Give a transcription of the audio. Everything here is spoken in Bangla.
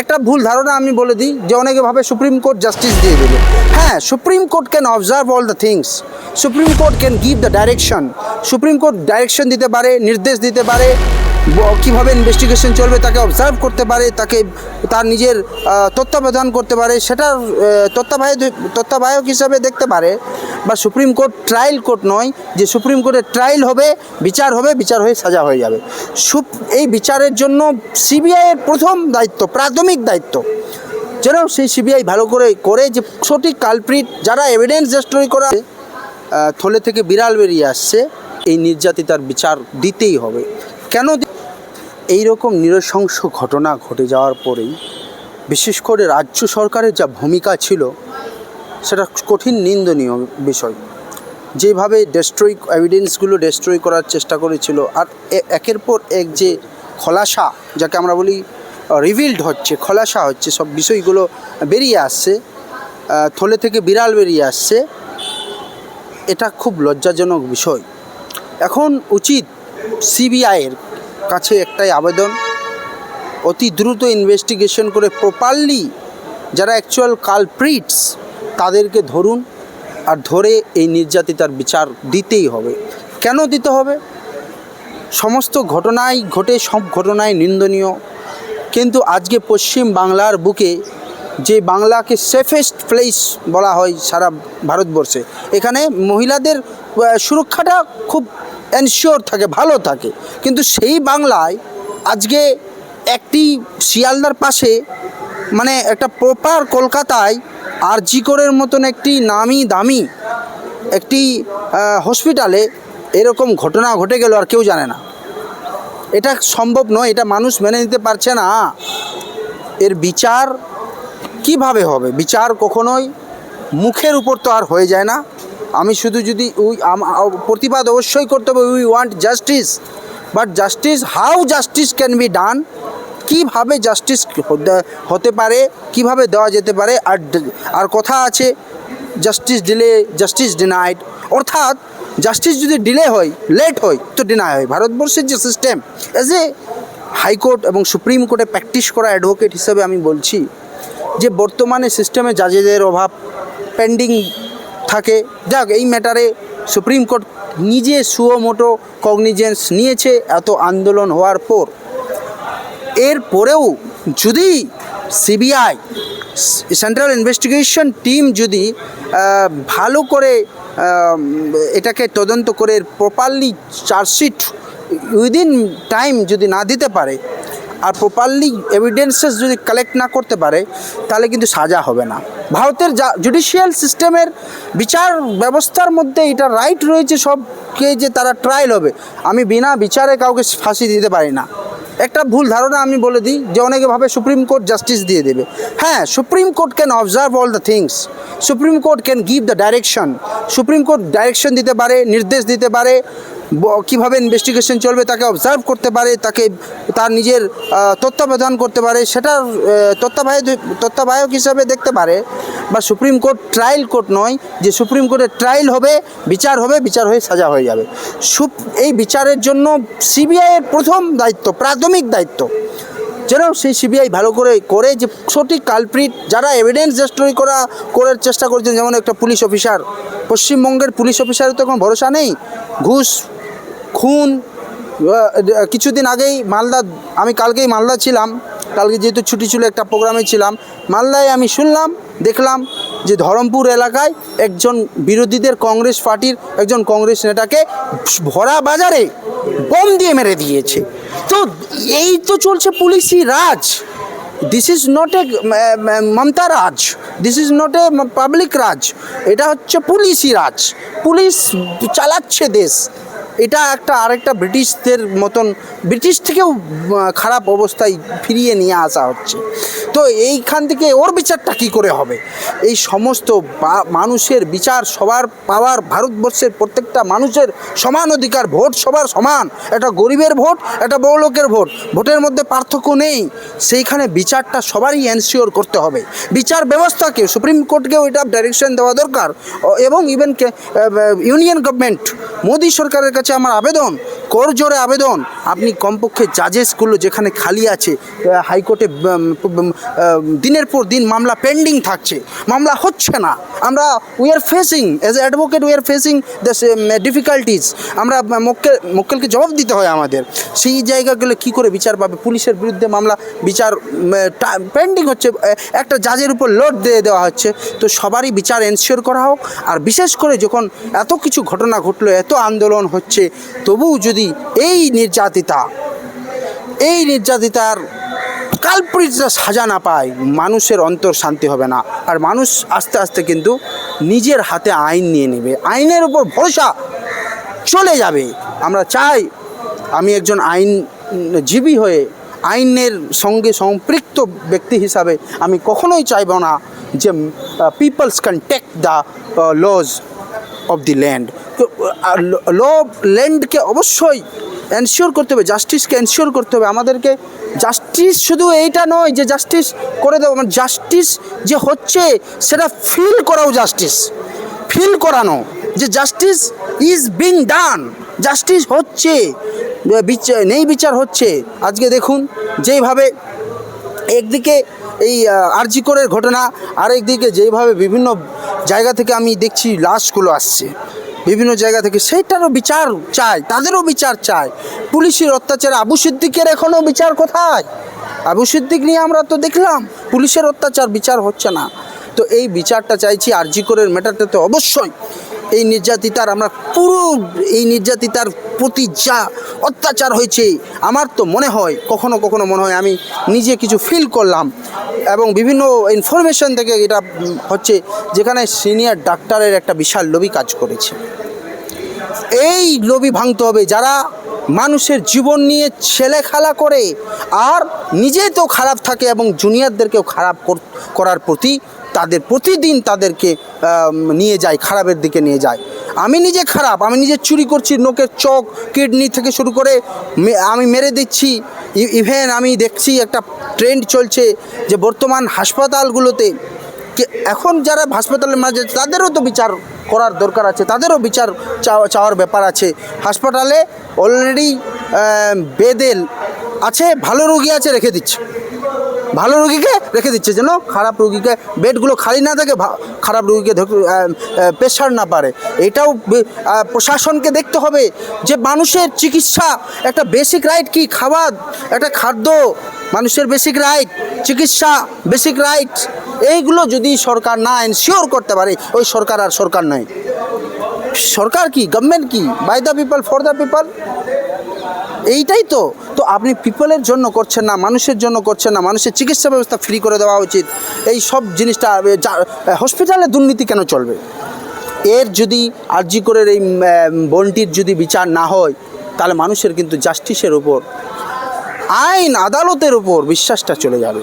একটা ভুল ধারণা আমি বলে দিই, যে অনেকে ভাবে সুপ্রিম কোর্ট জাস্টিস দিয়ে দেবে। হ্যাঁ supreme court can observe all the things supreme court can give the direction supreme court direction দিতে পারে, নির্দেশ দিতে পারে। কীভাবে ইনভেস্টিগেশন চলবে তাকে অবজার্ভ করতে পারে তাকে তার নিজের তত্ত্বাবধান করতে পারে সেটার আহ, তত্ত্বাবধায়ক তত্ত্বাবধায়ক হিসাবে দেখতে পারে। বা সুপ্রিম কোর্ট ট্রায়াল কোর্ট নয় যে সুপ্রিম কোর্টের ট্রায়াল হবে বিচার হবে বিচার হয়ে সাজা হয়ে যাবে। সুপ এই বিচারের জন্য সিবিআইয়ের প্রথম দায়িত্ব প্রাথমিক দায়িত্ব। যেন সেই সিবিআই ভালো করে করে যে সঠিক কালপ্রিট যারা এভিডেন্স ডেস্ট্রয় করা থলে থেকে বিড়াল বেরিয়ে আসছে এই নির্যাতিতার বিচার দিতেই হবে। কেন এই রকম নৃশংস ঘটনা ঘটে যাওয়ার পরেই, বিশেষ করে রাজ্য সরকারের যা ভূমিকা ছিল, সেটা কঠিন নিন্দনীয় বিষয়। যেভাবে ডেস্ট্রয় এভিডেন্সগুলো ডেস্ট্রয় করার চেষ্টা করেছিল, আর একের পর এক যে খলাসা, যাকে আমরা বলি রিভিল্ড হচ্ছে, খলাসা হচ্ছে, সব বিষয়গুলো বেরিয়ে আসছে থলে থেকে বিড়াল বেরিয়ে আসছে, এটা খুব লজ্জাজনক বিষয়। এখন উচিত সিবিআইয়ের কাছে একটাই আবেদন। অতি দ্রুত ইনভেস্টিগেশন করে প্রপারলি যারা অ্যাকচুয়াল কালপ্রিটস তাদেরকে ধরুন আর ধরে এই নির্যাতিতার বিচার দিতেই হবে। কেন দিতে হবে? সমস্ত ঘটনাই ঘটে, সব ঘটনাই নিন্দনীয়। কিন্তু আজকে পশ্চিম বাংলার বুকে যে বাংলাকে সেফেস্ট প্লেস বলা হয় সারা ভারতবর্ষে, এখানে মহিলাদের সুরক্ষাটা খুব এনশিওর থাকে, ভালো থাকে। কিন্তু সেই বাংলায় আজকে একটি শিয়ালদার পাশে মানে একটা প্রপার কলকাতায় আর জিকরের মতন একটি নামি দামি একটি হসপিটালে এরকম ঘটনা ঘটে গেল আর কেউ জানে না। এটা সম্ভব নয়, এটা মানুষ মেনে নিতে পারছে না। এর বিচার কীভাবে হবে? বিচার কখনোই মুখের উপর তো আর হয়ে যায় না। আমি শুধু যদি উই প্রতিবাদ অবশ্যই করতে হবে we want justice but justice how justice can be done কীভাবে জাস্টিস হতে পারে, কীভাবে দেওয়া যেতে পারে, আর আর কথা আছে জাস্টিস ডিলে জাস্টিস ডিনাইড অর্থাৎ জাস্টিস যদি ডিলে হয় লেট হয়, তো ডিনাই হয়। ভারতবর্ষের যে system as a high court এবং সুপ্রিম কোর্টে প্র্যাকটিস করা অ্যাডভোকেট হিসেবে আমি বলছি, যে বর্তমানে সিস্টেমে জাজেদের অভাব পেন্ডিং থাকে। যাক, এই ম্যাটারে সুপ্রিম কোর্ট নিজে সুয়োমোটো কগনিজেন্স নিয়েছে এত আন্দোলন হওয়ার পর। এর পরেও যদি সিবিআই, সেন্ট্রাল ইনভেস্টিগেশন টিম যদি ভালো করে এটাকে তদন্ত করে প্রপারলি চার্জশিট উইদিন টাইম যদি না দিতে পারে আর প্রপারলি এভিডেন্সেস যদি কালেক্ট না করতে পারে, তাহলে কিন্তু সাজা হবে না। ভারতের জুডিশিয়াল সিস্টেমের বিচার ব্যবস্থার মধ্যে এটা রাইট রয়েছে সবকে যে তারা ট্রায়াল হবে। আমি বিনা বিচারে কাউকে ফাঁসি দিতে পারি না। একটা ভুল ধারণা আমি বলে দিই, যে অনেকে ভাবে সুপ্রিম কোর্ট জাস্টিস দিয়ে দেবে। হ্যাঁ supreme court can observe all the things supreme court can give the direction supreme court direction দিতে পারে, নির্দেশ দিতে পারে। কীভাবে ইনভেস্টিগেশন চলবে তাকে অবজার্ভ করতে পারে তাকে তার নিজের তত্ত্বাবধান করতে পারে সেটার আহ, তত্ত্বাবধায়ক তত্ত্বাবধায়ক হিসাবে দেখতে পারে। বা সুপ্রিম কোর্ট ট্রায়াল কোর্ট নয় যে সুপ্রিম কোর্টের ট্রায়াল হবে বিচার হবে বিচার হয়ে সাজা হয়ে যাবে। সুপ এই বিচারের জন্য সিবিআইয়ের প্রথম দায়িত্ব প্রাথমিক দায়িত্ব। যেন সেই সিবিআই ভালো করে করে যে সঠিক কালপ্রিট যারা এভিডেন্স ডেস্ট্রয় করা করার চেষ্টা করেছেন যেমন একটা পুলিশ অফিসার পশ্চিমবঙ্গের পুলিশ অফিসারের তো এখন ভরসা নেই। ঘুষ খুন কিছুদিন আগেই মালদা, আমি কালকেই মালদা ছিলাম, কালকে যেহেতু ছুটি ছিল একটা প্রোগ্রামে ছিলাম, মালদায় আমি শুনলাম, দেখলাম যে ধরমপুর এলাকায় একজন বিরোধীদের কংগ্রেস পার্টির একজন কংগ্রেস নেতাকে ভরা বাজারে বোম দিয়ে মেরে দিয়েছে। তো এই তো চলছে পুলিশি রাজ। This is not a Mamata raj. This is not a public raj. এটা হচ্ছে পুলিশি রাজ। পুলিশ চালাচ্ছে দেশ। এটা একটা আরেকটা ব্রিটিশদের মতন ব্রিটিশ থেকেও খারাপ অবস্থায় ফিরিয়ে নিয়ে আসা হচ্ছে। তো এইখান থেকে ওর বিচারটা কী করে হবে? এই সমস্ত মানুষের বিচার সবার পাওয়ার ভারতবর্ষের প্রত্যেকটা মানুষের সমান অধিকার, ভোট সবার সমান। একটা গরিবের ভোট, একটা বড় লোকের ভোট, ভোটের মধ্যে পার্থক্য নেই। সেইখানে বিচারটা সবারই এনশিওর করতে হবে। বিচার ব্যবস্থাকে, সুপ্রিম কোর্টকেও এটা ডাইরেকশন দেওয়া দরকার। এবং ইভেন ইউনিয়ন গভর্নমেন্ট মোদী সরকারের কাছে আমার আবেদন, কর জোরে আবেদন। আপনি কমপক্ষে জাজেসগুলো যেখানে খালি আছে হাইকোর্টে দিনের পর দিন মামলা পেন্ডিং থাকছে। মামলা হচ্ছে না। আমরা we are facing as a advocate we are facing the difficulties আমরা মক্কেল, মক্কেলকে জবাব দিতে হয় আমাদের। সেই জায়গাগুলো কি করে বিচার পাবে? পুলিশের বিরুদ্ধে মামলা, বিচার পেন্ডিং হচ্ছে একটা জাজের উপর লোড দিয়ে দেওয়া হচ্ছে। তো সবারই বিচার এনশিওর করা হোক। আর বিশেষ করে যখন এত কিছু ঘটনা ঘটলো, এত আন্দোলন হচ্ছে, তবুও যদি এই নির্যাতিতা, এই নির্যাতিতার কালপ্রিটরা সাজা না পায়, মানুষের অন্তর শান্তি হবে না। আর মানুষ আস্তে আস্তে কিন্তু নিজের হাতে আইন নিয়ে নেবে। আইনের উপর ভরসা চলে যাবে। আমরা চাই আমি একজন আইনজীবী হয়ে আইনের সঙ্গে সম্পৃক্ত ব্যক্তি হিসাবে আমি কখনোই চাইব না যে peoples can take the laws of the land law ল্যান্ডকে অবশ্যই এনশিওর করতে হবে জাস্টিসকে এনশিওর করতে হবে। আমাদেরকে জাস্টিস শুধু এইটা নয় যে জাস্টিস করে দেবো মানে জাস্টিস যে হচ্ছে সেটা ফিল করাও জাস্টিস ফিল করানো যে justice is being done justice হচ্ছে, বিচার, নেই বিচার হচ্ছে। আজকে দেখুন, যেইভাবে একদিকে এই আরজিকরের ঘটনা আর একদিকে যেইভাবে বিভিন্ন জায়গা থেকে আমি দেখছি লাশগুলো আসছে। বিভিন্ন জায়গা থেকে সেইটারও বিচার চাই তাদেরও বিচার চাই পুলিশের অত্যাচারে আবু সিদ্দিকের এখনও বিচার কোথায়? আবু সিদ্দিক নিয়ে আমরা তো দেখলাম, পুলিশের অত্যাচার বিচার হচ্ছে না। তো এই বিচারটা চাইছি আরজিকরের ম্যাটারটাতে অবশ্যই। এই নির্যাতিতার আমরা পুরো, এই নির্যাতিতার প্রতি যা অত্যাচার হয়েছে, আমার তো মনে হয়, কখনো কখনো মনে হয় আমি নিজে কিছু ফিল করলাম। এবং বিভিন্ন ইনফরমেশন থেকে এটা হচ্ছে যেখানে সিনিয়র ডাক্তারের একটা বিশাল লবি কাজ করেছে। এই লবি ভাঙতে হবে যারা মানুষের জীবন নিয়ে ছেলে খেলা করে আর নিজে তো খারাপ থাকে এবং জুনিয়রদেরকেও খারাপ করার প্রতি তাদের প্রতিদিন তাদেরকে নিয়ে যায়, খারাপের দিকে নিয়ে যায়। আমি নিজে খারাপ, আমি নিজে চুরি করছি নোকের চোখ, কিডনি থেকে শুরু করে আমি মেরে দিচ্ছি ইভেন আমি দেখছি একটা ট্রেন্ড চলছে যে বর্তমান হাসপাতালগুলোতে এখন যারা হাসপাতালের মাঝে তাদেরও তো বিচার করার দরকার আছে, তাদেরও বিচার চাওয়া- চাওয়ার ব্যাপার আছে। হাসপাতালে অলরেডি বেদেল আছে, ভালো রুগী আছে, রেখে দিচ্ছে। ভালো রুগীকে রেখে দিচ্ছে যেন খারাপ রুগীকে বেডগুলো খালি না থাকে খারাপ রুগীকে প্রেশার না পারে। এটাও প্রশাসনকে দেখতে হবে যে মানুষের চিকিৎসা একটা বেসিক রাইট কি? খাবার একটা খাদ্য, মানুষের বেসিক রাইট চিকিৎসা বেসিক রাইট এইগুলো যদি সরকার না এনশিওর করতে পারে, ওই সরকার আর সরকার নয়। সরকার কি? গভর্নমেন্ট কি? By the people for the people এইটাই তো। তো আপনি পিপলের জন্য করছেন না, মানুষের জন্য করছেন না, মানুষের চিকিৎসা ব্যবস্থা ফ্রি করে দেওয়া উচিত। এই সব জিনিসটা হসপিটালে দুর্নীতি কেন চলবে? এর যদি আরজি করে এই বনটির যদি বিচার না হয়, তাহলে মানুষের কিন্তু জাস্টিসের উপর, আইন, আদালতের উপর বিশ্বাসটা চলে যাবে।